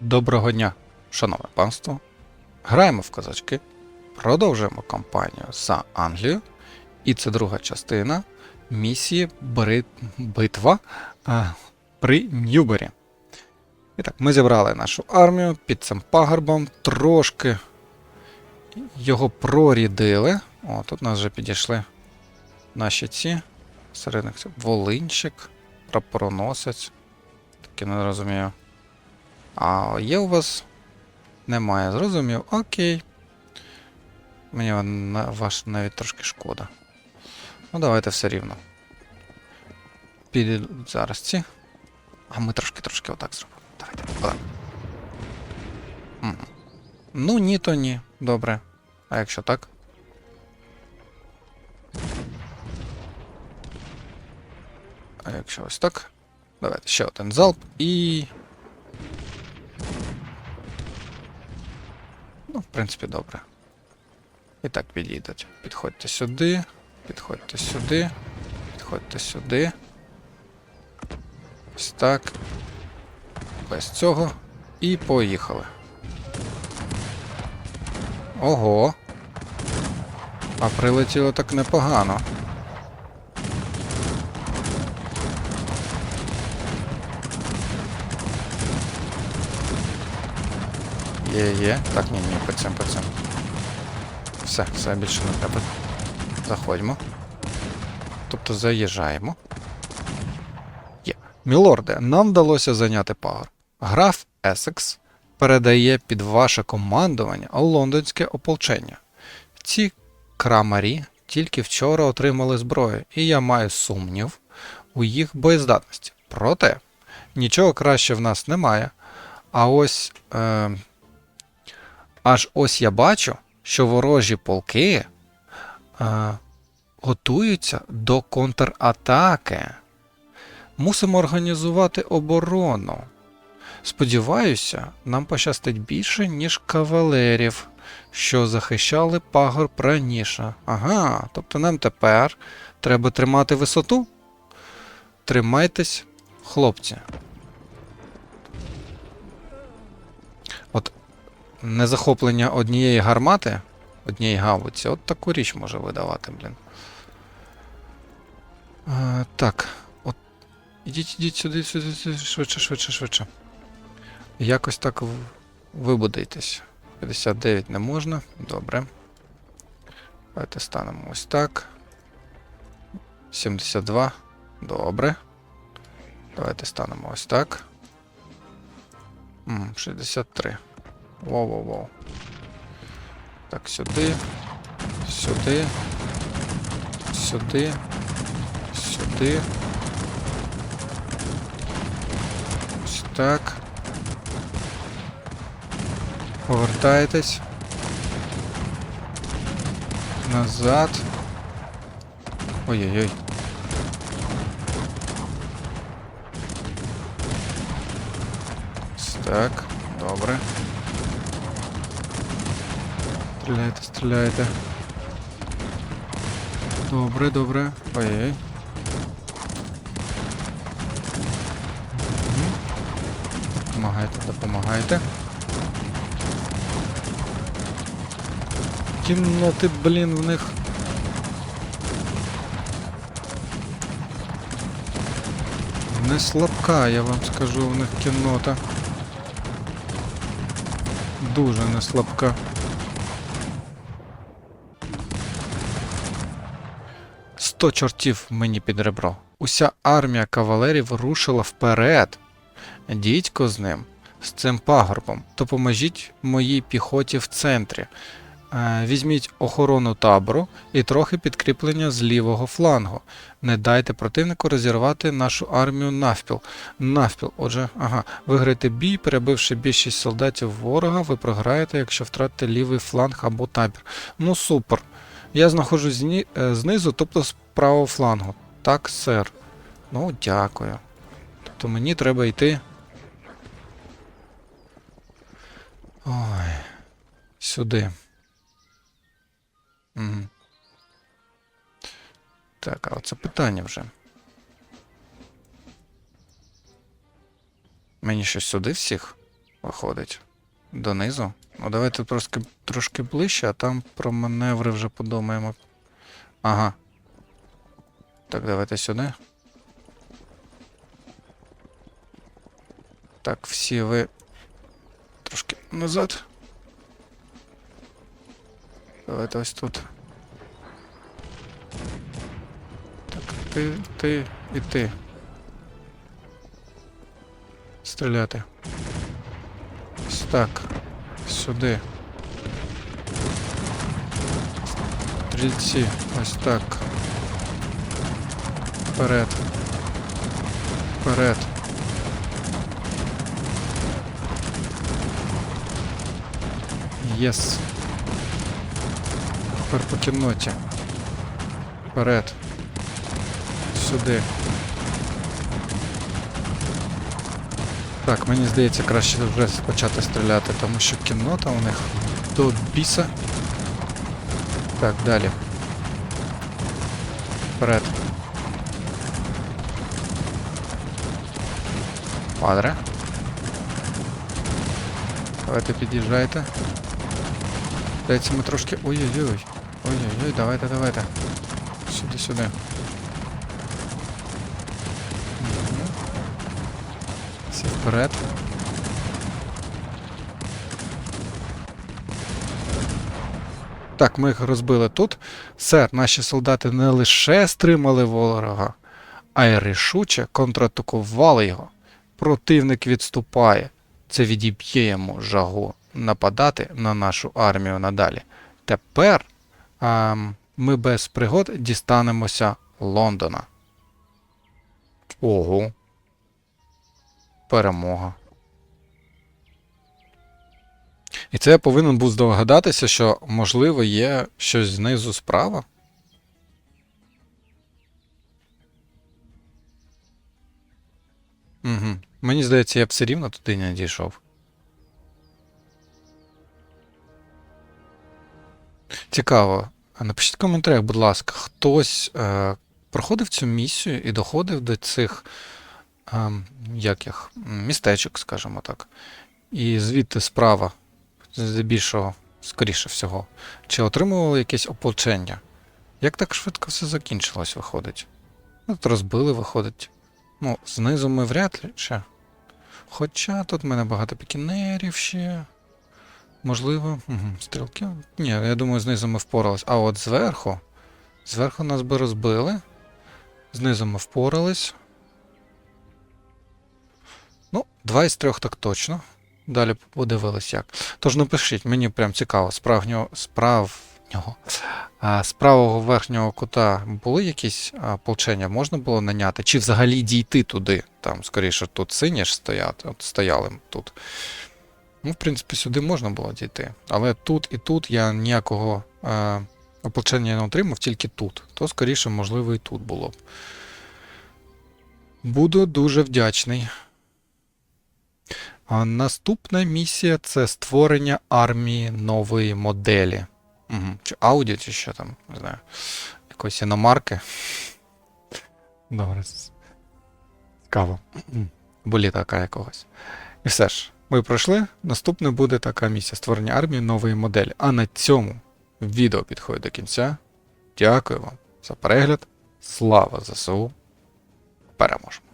Доброго дня, шановне панство. Граємо в козачки, продовжуємо кампанію за Англію, і це друга частина місії Бри... Битва а, при Ньюбері. І так, ми зібрали нашу армію під цим пагорбом, трошки його прорідили. О, тут у нас вже підійшли наші ці середник Волинчик, прапороносець. Таки не розумію. А є у вас? Немає, зрозумів. Окей. Мені ваш навіть трошки шкода. Ну, давайте все рівно. Підійдуть зараз ці. А ми трошки-трошки отак зробимо. Давайте. Отак. Ну, ні, то ні. Добре. А якщо так? А якщо ось так? Давайте ще один залп і. Ну, в принципі, добре. І так підійдуть. Підходьте сюди, підходьте сюди, підходьте сюди. Ось так. Без цього. І поїхали. Ого. А прилетіло так непогано. Є, є. Так, ні, ні, по цим, по цим. Все, все більше не треба. Заходьмо. Тобто заїжджаємо. Є. Мілорде, нам вдалося зайняти пагор. Граф Есекс передає під ваше командування лондонське ополчення. Ці крамарі тільки вчора отримали зброю, і я маю сумнів у їх боєздатності. Проте, нічого краще в нас немає. А ось. Е, Аж ось я бачу, що ворожі полки е, готуються до контратаки. Мусимо організувати оборону. Сподіваюся, нам пощастить більше, ніж кавалерів, що захищали пагорб раніше. Ага, тобто нам тепер треба тримати висоту? Тримайтесь, хлопці. Незахоплення однієї гармати, однієї гаубиці, от таку річ може видавати, блін. А, так, от. Ідіть, ідіть сюди, сюди, сюди, швидше, швидше, швидше. Якось так в- вибудуйтесь. 59 не можна. Добре. Давайте станемо ось так. 72. Добре. Давайте станемо ось так. 63. Воу-воу-воу. Так, сюди. Сюди. Сюди. Сюди. Ось так. Повертаєтесь. Назад. Ой-ой-ой. Так, добре. Стріляйте, стріляйте. Добре, добре. Ой-ой. Допомагайте, допомагайте. Кімноти, блін, в них. Не слабка, я вам скажу, в них кіннота. Дуже не слабка. Сто чортів мені під ребро. Уся армія кавалерів рушила вперед. Дідько з ним, з цим пагорбом. Допоможіть моїй піхоті в центрі. Е, Візьміть охорону табору і трохи підкріплення з лівого флангу. Не дайте противнику розірвати нашу армію навпіл. Навпіл, отже, ага, виграйте бій, перебивши більшість солдатів ворога, ви програєте, якщо втратите лівий фланг або табір. Ну супер. Я знаходжусь е, знизу, тобто з правого флангу. Так, сер. Ну, дякую. Тобто мені треба йти. Ой. Сюди. Угу. Так, а оце питання вже. Мені щось сюди всіх? виходить. Донизу. Ну давайте трошки, трошки ближче, а там про маневри вже подумаємо. Ага. Так, давайте сюди. Так, всі ви трошки назад. Давайте ось тут. Так, ти, ти і ти. Стріляти. Ось так. Сюди. Стрільці. Ось так. Вперед. Вперед. Єс. Тепер по кімноті. Вперед. Сюди. Так, мені здається, краще вже почати стріляти, тому що кімнота у них до біса. Так, далі. Вперед. Падре. Давайте під'їжджайте. Здається, ми трошки. Ой-ой-ой. Ой-ой-ой, давайте, давайте. Сюди, Вперед. Так, ми їх розбили тут. Сер, наші солдати не лише стримали ворога, а й рішуче контратакували його. Противник відступає. Це відіб'є йому жагу нападати на нашу армію надалі. Тепер ем, ми без пригод дістанемося Лондона. Ого. Перемога. І це я повинен був здогадатися, що, можливо, є щось знизу справа. Угу. Мені здається, я б все рівно туди не дійшов. Цікаво. Напишіть в коментарях, будь ласка, хтось е, проходив цю місію і доходив до цих як їх, містечок, скажімо так. І звідти справа, здебільшого, скоріше всього, чи отримували якесь ополчення. Як так швидко все закінчилось, виходить? Ну, Тут розбили, виходить. Ну, знизу ми вряд ли ще. Хоча тут в мене багато пікінерів ще. Можливо, угу. стрілки. Ні, я думаю, знизу ми впорались. А от зверху. Зверху нас би розбили. Знизу ми впорались. Ну, два із трьох так точно. Далі подивились як. Тож напишіть, мені прям цікаво, справжнього, справнього. А, з правого верхнього кута були якісь а, полчення, можна було наняти? Чи взагалі дійти туди? Там, скоріше, тут сині ж стоять, от стояли тут. Ну, в принципі, сюди можна було дійти. Але тут і тут я ніякого е, ополчення не отримав, тільки тут. То, скоріше, можливо, і тут було б. Буду дуже вдячний. Наступна місія це створення армії нової моделі. Угу. Чи Audi, чи що там, не знаю. Якоїсь іномарки. Добре. Цікаво. Або літака якогось. І все ж, ми пройшли. Наступне буде така місія створення армії нової моделі. А на цьому відео підходить до кінця. Дякую вам за перегляд. Слава ЗСУ. Переможемо!